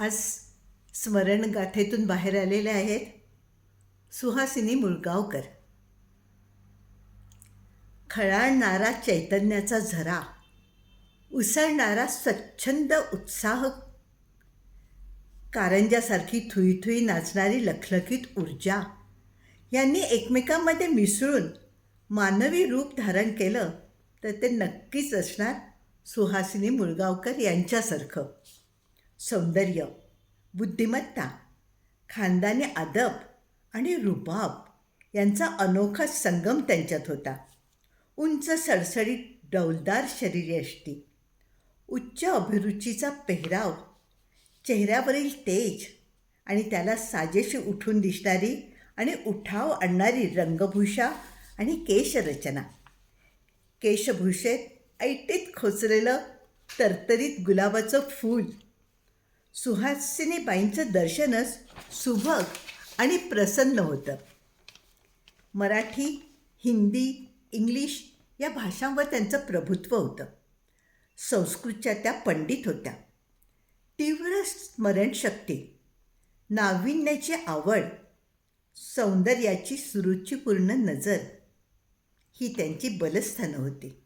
आज स्मरणगाथेतून बाहेर आलेले आहेत सुहासिनी मुळगावकर. खळाळणारा चैतन्याचा झरा उसळणारा स्वच्छंद उत्साह कारंजासारखी थुईथुई नाचणारी लखलखीत ऊर्जा यांनी एकमेकांमध्ये मिसळून मानवी रूप धारण केलं तर ते नक्कीच असणार सुहासिनी मुळगावकर यांच्यासारखं. सौंदर्य बुद्धिमत्ता खानदानी अदब आणि रुबाब यांचा अनोखा संगम त्यांच्यात होता. उंच सडसडीत डौलदार शरीरयष्टी उच्च अभिरुचीचा पेहराव चेहऱ्यावरील तेज आणि त्याला साजेशी उठून दिसणारी आणि उठाव आणणारी रंगभूषा आणि केशरचना. केशभूषेत ऐटीत खोचलेलं तरतरीत गुलाबाचं फूल सुहासिनीबाईंचं दर्शनच सुभग आणि प्रसन्न होतं. मराठी हिंदी इंग्लिश या भाषांवर त्यांचं प्रभुत्व होतं. संस्कृतच्या त्या पंडित होत्या. तीव्र स्मरणशक्ती नाविन्याची आवड सौंदर्याची सुरुचीपूर्ण नजर ही त्यांची बलस्थानं होती.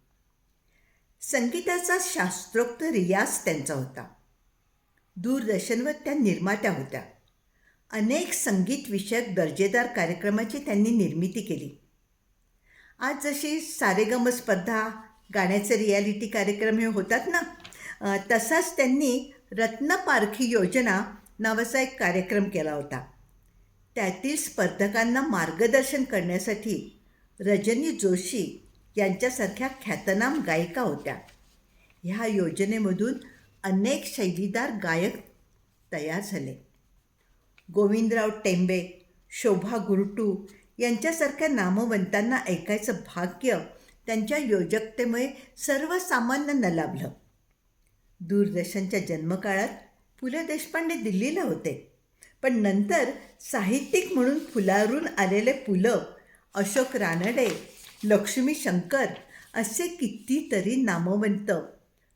संगीताचा शास्त्रोक्त रियाज त्यांचा होता. दूरदर्शनवर त्या निर्मात्या होत्या. अनेक संगीतविषयक दर्जेदार कार्यक्रमाची त्यांनी निर्मिती केली. आज जशी सारेगम स्पर्धा गाण्याचे रियालिटी कार्यक्रम हे होतात ना तसाच त्यांनी रत्नपारखी योजना नावाचा एक कार्यक्रम केला होता. त्यातील स्पर्धकांना मार्गदर्शन करण्यासाठी रजनी जोशी यांच्यासारख्या ख्यातनाम गायिका होत्या. ह्या योजनेमधून अनेक शैलीदार गायक तयार झाले. गोविंदराव टेंबे शोभा गुरटू यांच्यासारख्या नामवंतांना ऐकायचं भाग्य त्यांच्या योजकतेमुळे सर्वसामान्यांना लाभलं. दूरदर्शनच्या जन्मकाळात पु ल देशपांडे दिल्लीला होते. पण नंतर साहित्यिक म्हणून फुलारून आलेले पुलं अशोक रानडे लक्ष्मी शंकर असे कितीतरी नामवंत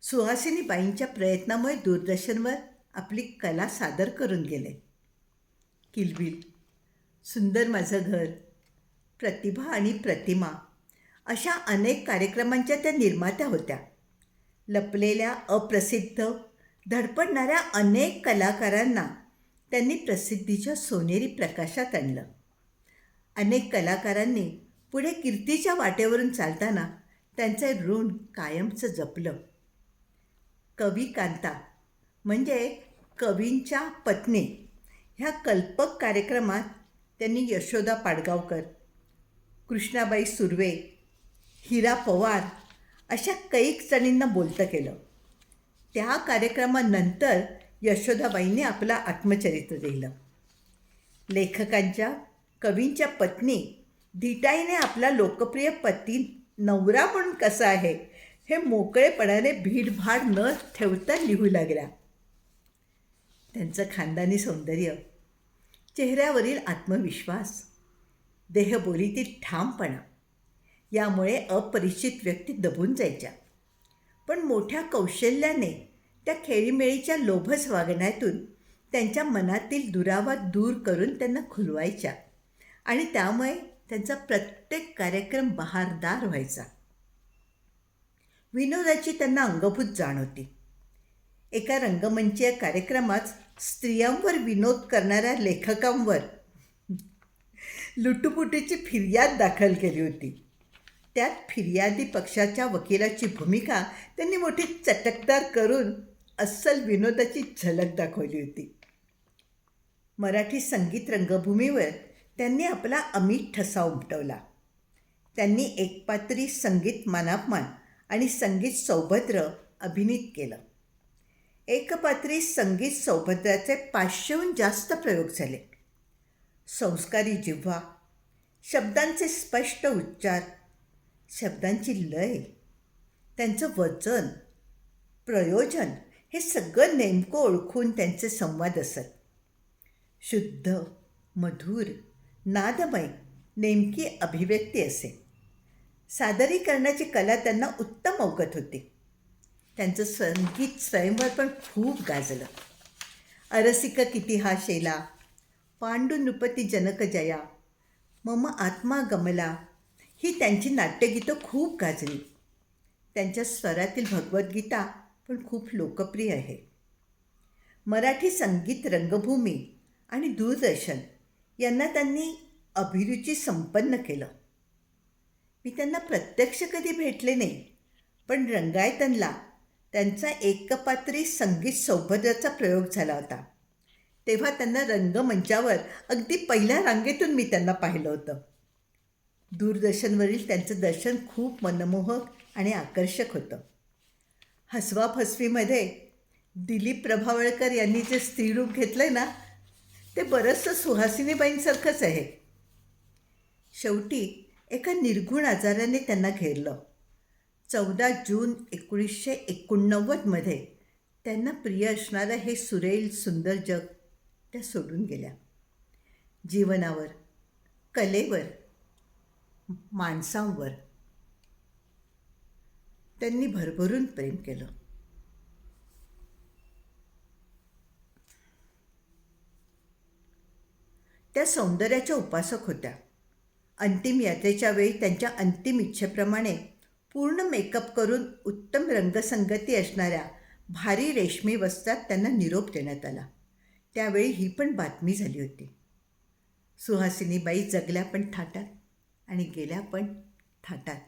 सुहासिनीबाईंच्या प्रयत्नामुळे दूरदर्शनवर आपली कला सादर करून गेले. किलबिल सुंदर माझं घर प्रतिभा आणि प्रतिमा अशा अनेक कार्यक्रमांच्या त्या निर्मात्या होत्या. लपलेल्या अप्रसिद्ध धडपडणाऱ्या अनेक कलाकारांना त्यांनी प्रसिद्धीच्या सोनेरी प्रकाशात आणलं. अनेक कलाकारांनी पुढे कीर्तीच्या वाटेवरून चालताना त्यांचे ऋण कायमचं जपलं. कवी कांता म्हणजे कवींच्या पत्नी. ह्या कल्पक कार्यक्रमात त्यांनी यशोदा पाडगावकर कृष्णाबाई सुर्वे हिरा पवार अशा कैक जणींना बोलतं केलं. त्या कार्यक्रमानंतर यशोदाबाईंनी आपलं आत्मचरित्र लिहिलं. लेखकांच्या कवींच्या पत्नी धिटाईने आपला लोकप्रिय पती नवरा पण कसा आहे? हे मोकळेपणाने भीडभाड न ठेवता लिहू लागल्या. त्यांचं खानदानी सौंदर्य चेहऱ्यावरील आत्मविश्वास देहबोलीतील ठामपणा यामुळे अपरिचित व्यक्ती दबून जायच्या. पण मोठ्या कौशल्याने त्या खेळीमेळीच्या लोभस वागण्यातून त्यांच्या मनातील दुरावा दूर करून त्यांना खुलवायच्या आणि त्यामुळे त्यांचा प्रत्येक कार्यक्रम बहारदार व्हायचा. विनोदाची त्यांना अंगभूत जाण होती. एका रंगमंचीय कार्यक्रमात स्त्रियांवर विनोद करणाऱ्या लेखकांवर लुटुपुटीची फिर्याद दाखल केली होती. त्यात फिर्यादी पक्षाच्या वकिलाची भूमिका त्यांनी मोठी चटकदार करून अस्सल विनोदाची झलक दाखवली होती. मराठी संगीत रंगभूमीवर त्यांनी आपला अमित ठसा उमटवला. त्यांनी एकपात्री संगीत मानापमान आणि संगीत सौभद्र अभिनीत केलं. एकपात्री संगीत सौभद्राचे पाचशेहून जास्त प्रयोग झाले. संस्कारी जिव्हा शब्दांचे स्पष्ट उच्चार शब्दांची लय त्यांचं वचन प्रयोजन हे सगळं नेमकं ओळखून त्यांचे संवाद असत. शुद्ध मधुर नादमय नेमकी अभिव्यक्ती असे. सादरीकरणाची कला त्यांना उत्तम अवगत होती. त्यांचं संगीत स्वयंवर पण खूप गाजलं. अरसिक किती हा शेला पांडू नृपती जनक जया मम आत्मा गमला ही त्यांची नाट्यगीतं खूप गाजली. त्यांच्या स्वरातील भगवद्गीता पण खूप लोकप्रिय आहे. मराठी संगीत रंगभूमी आणि दूरदर्शन यांना त्यांनी अभिरुची संपन्न केलं. मी त्यांना प्रत्यक्ष कधी भेटले नाही. पण रंगायतनला त्यांचा एकपात्री संगीत सौभद्राचा प्रयोग झाला होता. तेव्हा त्यांना रंगमंचावर अगदी पहिल्या रांगेतून मी त्यांना पाहिलं होतं. दूरदर्शनवरील त्यांचं दर्शन खूप मनमोहक आणि आकर्षक होतं. हसवा फसवीमध्ये दिलीप प्रभावळकर यांनी जे स्त्रीरूप घेतलं आहे ना ते बरंचसं सुहासिनीबाईंसारखंच आहे. शेवटी एका निर्गुण आजाराने त्यांना घेरलं. चौदा जून एकोणीसशे एकोणनव्वदमध्ये त्यांना प्रिय असणारं हे सुरेल सुंदर जग त्या सोडून गेल्या. जीवनावर कलेवर माणसांवर त्यांनी भरभरून प्रेम केलं. त्या सौंदर्याच्या उपासक होत्या. अंतिम यात्रेच्या वेळी त्यांच्या अंतिम इच्छेप्रमाणे पूर्ण मेकअप करून उत्तम रंगसंगती असणाऱ्या भारी रेशमी वस्त्रात त्यांना निरोप देण्यात आला. त्यावेळी ही पण बातमी झाली होती. सुहासिनीबाई जगल्या पण थाटात आणि गेल्या पण थाटात.